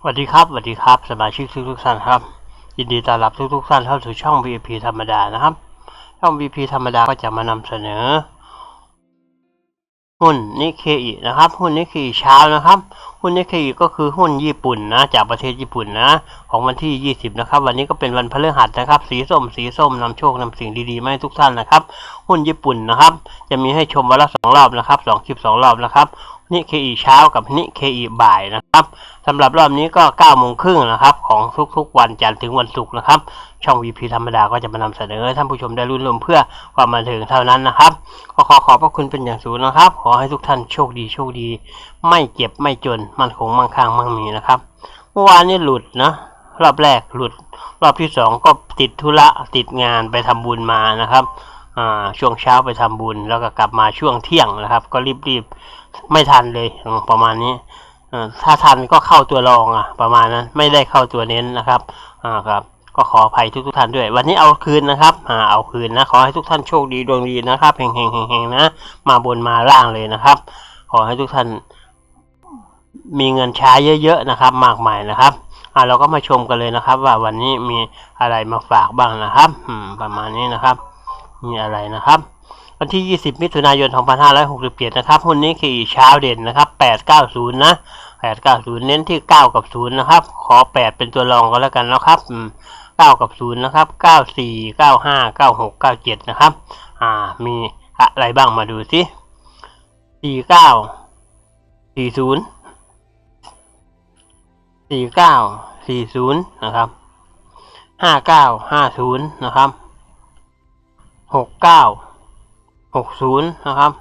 สวัสดีครับสวัสดีครับสมาชิกทุกทุกท่านครับ ยินดีต้อนรับทุกทุกท่านเข้าสู่ช่อง VIP ธรรมดานะครับ ช่อง VIP ธรรมดาก็จะมานำเสนอ หุ้นนิเคอินะครับ หุ้นนิเคอิเช้านะครับ หุ้นนิเคอิก็คือหุ้นญี่ปุ่นนะจากประเทศญี่ปุ่นนะ ของวันที่ 20 นะครับ วันนี้ก็เป็นวันพฤหัสนะครับ สีส้ม สีส้มนำโชคนำสิ่งดีๆมาให้ทุกท่านนะครับ หุ้นญี่ปุ่นนะครับ จะมีให้ชมวันละสองรอบนะครับสองคลิปสองรอบนะครับ นิเคอเช้ากับนิเคอบ่ายนะครับสำหรับรอบนี้ก็9โมงครึ่งนะครับ ของทุกๆ วันจันทร์ถึงวันศุกร์นะครับ ช่อง VP ธรรมดาก็จะมานำเสนอให้ท่านผู้ชมได้รุ่นรวมเพื่อความบันเทิงเท่านั้นนะครับก็ขอขอบพระคุณเป็นอย่างสูงนะครับ ขอให้ทุกท่านโชคดีโชคดี ไม่เจ็บไม่จนมั่นคงมั่งคั่งมั่งมีนะครับเมื่อวานนี้หลุดนะรอบแรกหลุด รอบที่สองก็ติดธุระติดงานไปทำบุญมานะครับ ช่วงเช้าไปทำบุญ แล้วก็กลับมาช่วงเที่ยงนะครับ ก็รีบๆไม่ทันเลยประมาณนี้ถ้าทันก็เข้าตัวรองอะ ประมาณนั้นไม่ได้เข้าตัวเน้นนะครับอ่าครับ ก็ขออภัยทุกทุกๆท่านด้วย วันนี้เอาคืนนะครับอ่าเอาคืนนะขอให้ทุกท่านโชคดีดวงดีนะครับเฮงเฮงเฮงนะ มาบนมาล่างเลยนะครับ ขอให้ทุกท่านมีเงินใช้เยอะๆนะครับ มากมายนะครับอ่าเราก็มาชมกันเลยนะครับ ว่าวันนี้มีอะไรมาฝากบ้างนะครับ ประมาณนี้นะครับ มีอะไรนะครับ วันที่ 20 มิถุนายน 2567 นะครับ หุ้นนี้คือเช้าเด่นนะครับ 890 นะ 890 เน้นที่ 9 กับ 0 นะครับ ขอ 8 เป็นตัวรองก็แล้วกันนะครับ9กับ0นะครับ 94 95 96 97 นะครับ อ่า มีอะไรบ้างมาดูสิ49 40สี่เก้าสี่ศูนะครับห้าเก้าห้าศูนย์นะครับ หกเก้าหกศูนย์นะครับ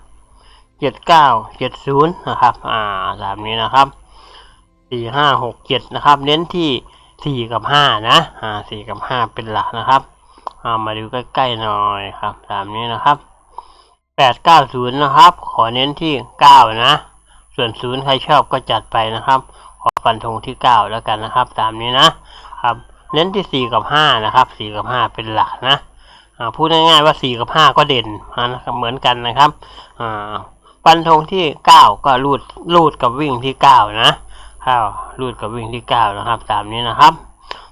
เจ็ดเก้าเจ็ดศูนย์นะครับ อ่าตามนี้นะครับสี่ห้าหกเจ็ดนะครับ เน้นที่สี่กับห้านะอ่าสี่กับห้าเป็นหลักนะครับอ่ามาดูใกล้ๆหน่อยครับ ตามนี้นะครับแปดเก้าศูนย์นะครับ ขอเน้นที่เก้านะ ส่วนศูนย์ใครชอบก็จัดไปนะครับ ขอฟันธงที่เก้าแล้วกันนะครับ ตามนี้นะครับ เน้นที่สี่กับห้านะครับสี่กับห้าเป็นหลักนะ พูดง่ายๆว่าสี่กับห้าก็เด่นนะเหมือนกันนะครับฟันธงที่เก้าก็รูดรูดกับวิ่งที่เก้านะข้าวรูดกับวิ่งที่เก้านะครับ ตามนี้นะครับ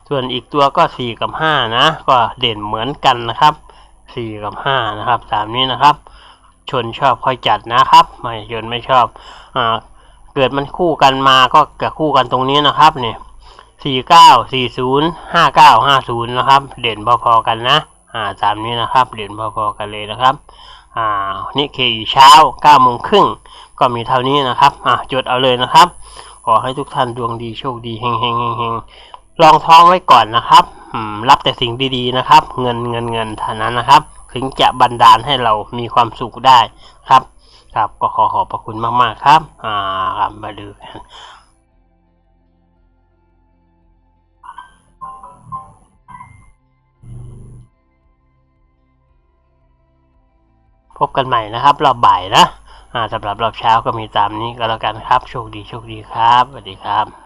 ส่วนอีกตัวก็สี่กับห้านะ ก็เด่นเหมือนกันนะครับสี่กับห้านะครับ ตามนี้นะครับ ชนชอบค่อยจัดนะครับ ไม่ชนไม่ชอบอเกิดมันคู่กันมาก็กับคู่กันตรงนี้นะครับเนี่ยสี่เก้าสี่ศูนย์ห้าเก้าห้าศูนย์นะครับ เด่นพอๆกันนะ อ่าตามนี้นะครับเด่นพอๆกันเลยนะครับอ่านี่เคอีเช้าเก้าโมงครึ่งก็มีเท่านี้นะครับอ่าจดเอาเลยนะครับ ขอให้ทุกท่านดวงดีโชคดีเฮงเฮงเฮงเฮงลองท้องไว้ก่อนนะครับรับแต่สิ่งดีๆนะครับ เงินเงินเงินเท่านั้นนะครับ ถึงจะบันดาลให้เรามีความสุขได้ครับ ครับก็ขอขอบพระคุณมากๆครับ อ่ามาดูกัน พบกันใหม่นะครับรอบบ่ายนะสำหรับรอบเช้าก็มีตามนี้ก็แล้วกันครับ โชคดีโชคดีครับสวัสดีครับ